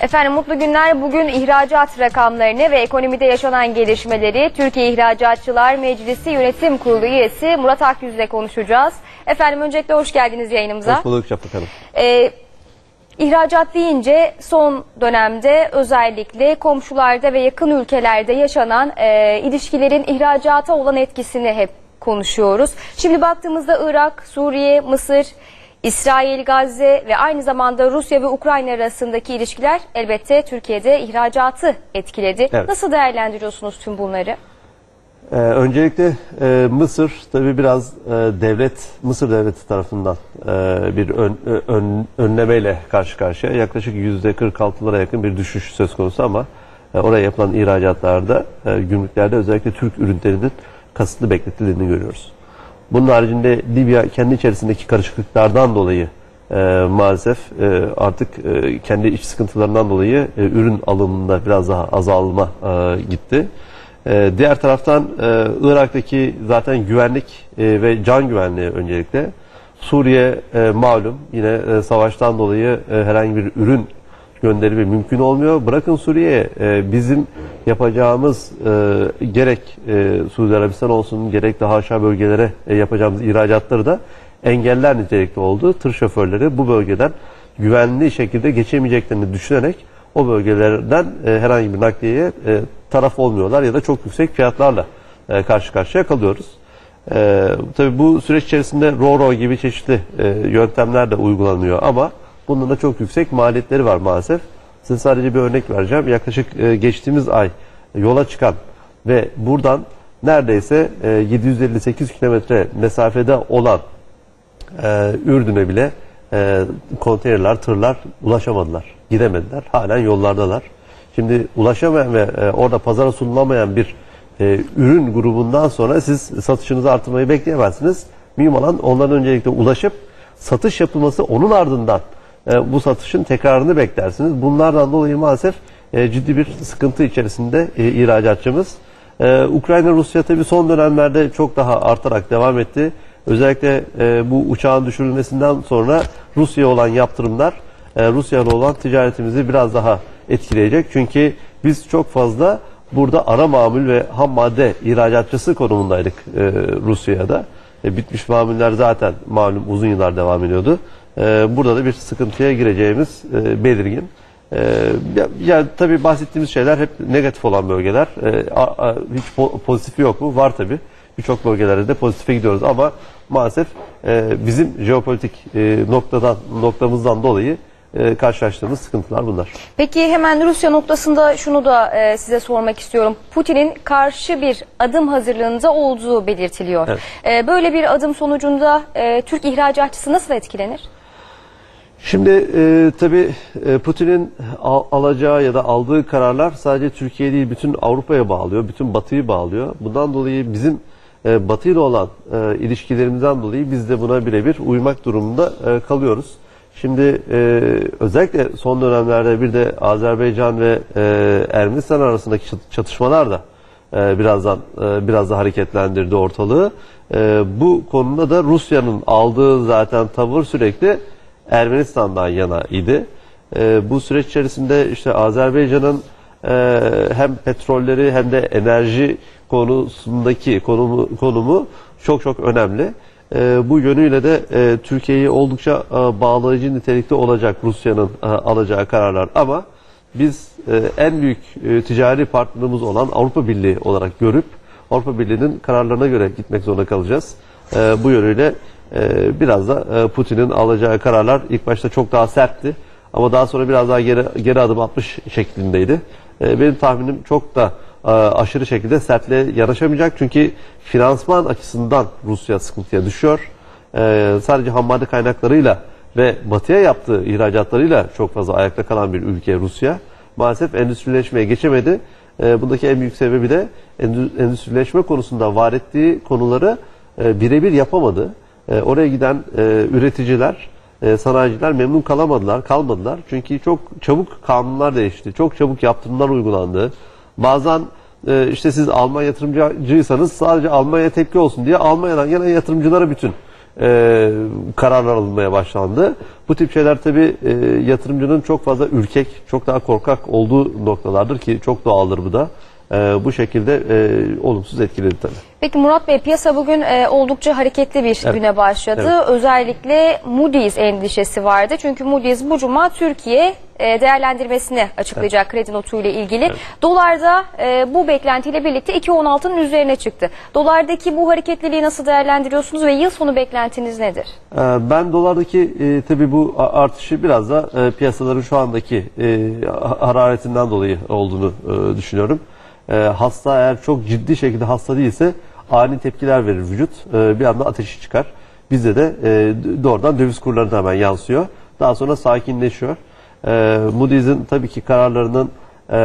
Efendim mutlu günler. Bugün ihracat rakamlarını ve ekonomide yaşanan gelişmeleri Türkiye İhracatçılar Meclisi Yönetim Kurulu üyesi Murat Akyüz ile konuşacağız. Efendim öncelikle hoş geldiniz yayınımıza. Hoş bulduk Şafak Hanım. Ee, ihracat deyince son dönemde özellikle komşularda ve yakın ülkelerde yaşanan e, ilişkilerin ihracata olan etkisini hep konuşuyoruz. Şimdi baktığımızda Irak, Suriye, Mısır, İsrail, Gazze ve aynı zamanda Rusya ve Ukrayna arasındaki ilişkiler elbette Türkiye'de ihracatı etkiledi. Evet. Nasıl değerlendiriyorsunuz tüm bunları? Ee, öncelikle e, Mısır tabi biraz e, devlet Mısır devleti tarafından e, bir ön, ö- ön- önlemeyle karşı karşıya yaklaşık %46'lara yakın bir düşüş söz konusu ama e, oraya yapılan ihracatlarda e, gümrüklerde özellikle Türk ürünlerinin kasıtlı bekletildiğini görüyoruz. Bunun haricinde Libya kendi içerisindeki karışıklıklardan dolayı e, maalesef e, artık e, kendi iç sıkıntılarından dolayı e, ürün alımında biraz daha azalma e, gitti. E, diğer taraftan e, Irak'taki zaten güvenlik e, ve can güvenliği öncelikle. Suriye e, malum yine e, savaştan dolayı e, herhangi bir ürün gönderimi mümkün olmuyor. Bırakın Suriye'ye e, bizim yapacağımız e, gerek e, Suudi Arabistan olsun gerek daha aşağı bölgelere e, yapacağımız ihracatları da engeller nitelikte oldu. Tır şoförleri bu bölgeden güvenli şekilde geçemeyeceklerini düşünerek o bölgelerden e, herhangi bir nakliyeye e, taraf olmuyorlar ya da çok yüksek fiyatlarla e, karşı karşıya kalıyoruz. E, tabii bu süreç içerisinde RORO gibi çeşitli e, yöntemler de uygulanıyor ama bunun da çok yüksek maliyetleri var maalesef. Size sadece bir örnek vereceğim. Yaklaşık e, geçtiğimiz ay yola çıkan ve buradan neredeyse e, 758 kilometre mesafede olan e, Ürdün'e bile e, konteynerler, tırlar ulaşamadılar. Gidemediler. Halen yollardalar. Şimdi ulaşamayan ve e, orada pazara sunulamayan bir e, ürün grubundan sonra siz satışınızı artırmayı bekleyemezsiniz. Mühim olan onların öncelikle ulaşıp satış yapılması onun ardından e, bu satışın tekrarını beklersiniz. Bunlardan dolayı maalesef e, ciddi bir sıkıntı içerisinde e, ihracatçımız. Ee, Ukrayna Rusya tabi son dönemlerde çok daha artarak devam etti. Özellikle bu uçağın düşürülmesinden sonra Rusya'ya olan yaptırımlar Rusya'yla olan ticaretimizi biraz daha etkileyecek. Çünkü biz çok fazla burada ara mamul ve ham madde ihracatçısı konumundaydık Rusya'da. Bitmiş mamuller zaten malum uzun yıllar devam ediyordu. E, burada da bir sıkıntıya gireceğimiz e, belirgin. Ee, ya, ya tabii bahsettiğimiz şeyler hep negatif olan bölgeler. Ee, a- a- hiç po- pozitifi yok mu? Var tabii. Birçok bölgelerde de pozitife gidiyoruz ama maalesef e, bizim jeopolitik e, noktadan noktamızdan dolayı e, karşılaştığımız sıkıntılar bunlar. Peki hemen Rusya noktasında şunu da e, size sormak istiyorum. Putin'in karşı bir adım hazırlığında olduğu belirtiliyor. Evet. E, böyle bir adım sonucunda e, Türk ihracatçısı nasıl etkilenir? Şimdi e, tabii e, Putin'in al- alacağı ya da aldığı kararlar sadece Türkiye değil bütün Avrupa'ya bağlıyor, bütün Batı'yı bağlıyor. Bundan dolayı bizim e, Batı ile olan e, ilişkilerimizden dolayı biz de buna birebir uymak durumunda e, kalıyoruz. Şimdi e, özellikle son dönemlerde bir de Azerbaycan ve e, Ermenistan arasındaki çat- çatışmalar da e, birazdan e, biraz da hareketlendirdi ortalığı. E, bu konuda da Rusya'nın aldığı zaten tavır sürekli Ermenistan'dan yana idi. E, bu süreç içerisinde işte Azerbaycan'ın e, hem petrolleri hem de enerji konusundaki konumu, konumu çok çok önemli. E, bu yönüyle de e, Türkiye'yi oldukça e, bağlayıcı nitelikte olacak Rusya'nın e, alacağı kararlar. Ama biz e, en büyük e, ticari partnerimiz olan Avrupa Birliği olarak görüp Avrupa Birliği'nin kararlarına göre gitmek zorunda kalacağız. E, bu yönüyle e, biraz da e, Putin'in alacağı kararlar ilk başta çok daha sertti. Ama daha sonra biraz daha geri, geri adım atmış şeklindeydi. E, benim tahminim çok da e, aşırı şekilde sertliğe yanaşamayacak. Çünkü finansman açısından Rusya sıkıntıya düşüyor. E, sadece ham madde kaynaklarıyla ve batıya yaptığı ihracatlarıyla çok fazla ayakta kalan bir ülke Rusya. Maalesef endüstrileşmeye geçemedi. Bundaki en büyük sebebi de endü- endüstrileşme konusunda var ettiği konuları e, birebir yapamadı. E, oraya giden e, üreticiler, e, sanayiciler memnun kalamadılar, kalmadılar. Çünkü çok çabuk kanunlar değişti, çok çabuk yaptırımlar uygulandı. Bazen e, işte siz Alman yatırımcıysanız sadece Almanya tepki olsun diye Almanya'dan gelen yatırımcılara bütün e, kararlar alınmaya başlandı. Bu tip şeyler tabii e, yatırımcının çok fazla ürkek, çok daha korkak olduğu noktalardır ki çok doğaldır bu da. E, bu şekilde e, olumsuz etkiledi tabii. Peki Murat Bey piyasa bugün e, oldukça hareketli bir Evet. güne başladı. Evet. Özellikle Moody's endişesi vardı. Çünkü Moody's bu cuma Türkiye e, değerlendirmesini açıklayacak kredi notuyla ilgili. Dolarda e, bu beklentiyle birlikte 2.16'nın üzerine çıktı. Dolardaki bu hareketliliği nasıl değerlendiriyorsunuz ve yıl sonu beklentiniz nedir? Ee, Ben dolardaki e, tabii bu artışı biraz da e, piyasaların şu andaki e, ha- hararetinden dolayı olduğunu e, düşünüyorum. E, hasta eğer çok ciddi şekilde hasta değilse ani tepkiler verir vücut. E, bir anda ateşi çıkar. Bizde de e, doğrudan döviz kurlarına hemen yansıyor. Daha sonra sakinleşiyor. E, Moody's'in tabii ki kararlarının e,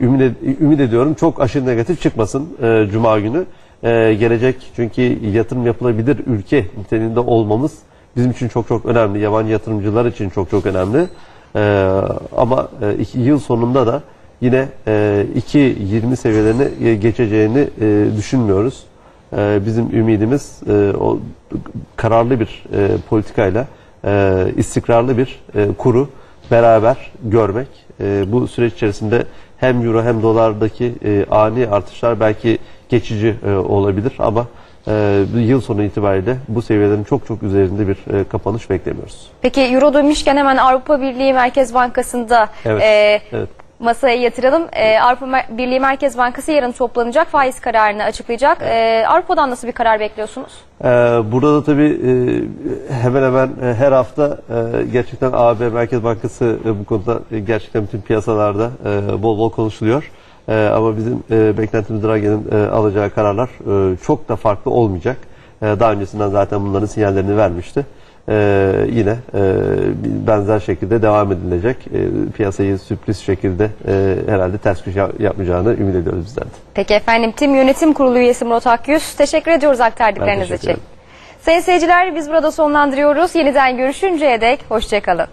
ümit, ümit ediyorum çok aşırı negatif çıkmasın e, Cuma günü. E, gelecek çünkü yatırım yapılabilir ülke niteliğinde olmamız bizim için çok çok önemli. Yabancı yatırımcılar için çok çok önemli. E, ama e, iki yıl sonunda da yine e, 2.20 seviyelerine geçeceğini e, düşünmüyoruz. E, bizim ümidimiz e, o kararlı bir e, politikayla e, istikrarlı bir e, kuru beraber görmek. E, bu süreç içerisinde hem euro hem dolardaki e, ani artışlar belki geçici e, olabilir ama e, yıl sonu itibariyle bu seviyelerin çok çok üzerinde bir e, kapanış beklemiyoruz. Peki Euro demişken hemen Avrupa Birliği Merkez Bankası'nda Evet, e, evet. Masaya yatıralım. E, Avrupa Birliği Merkez Bankası yarın toplanacak faiz kararını açıklayacak. E, Avrupa'dan nasıl bir karar bekliyorsunuz? Ee, burada da tabii e, hemen hemen e, her hafta e, gerçekten AB Merkez Bankası e, bu konuda e, gerçekten bütün piyasalarda e, bol bol konuşuluyor. E, ama bizim e, beklentimiz Draghi'nin e, alacağı kararlar e, çok da farklı olmayacak. E, daha öncesinden zaten bunların sinyallerini vermişti. E, yine e, benzer şekilde devam edilecek. E, piyasayı sürpriz şekilde e, herhalde ters köşe yapmayacağını ümit ediyoruz bizler de. Peki efendim Tim Yönetim Kurulu üyesi Murat Akyüz. Teşekkür ediyoruz aktardıklarınız teşekkür için. ederim. Sayın seyirciler biz burada sonlandırıyoruz. Yeniden görüşünceye dek hoşçakalın.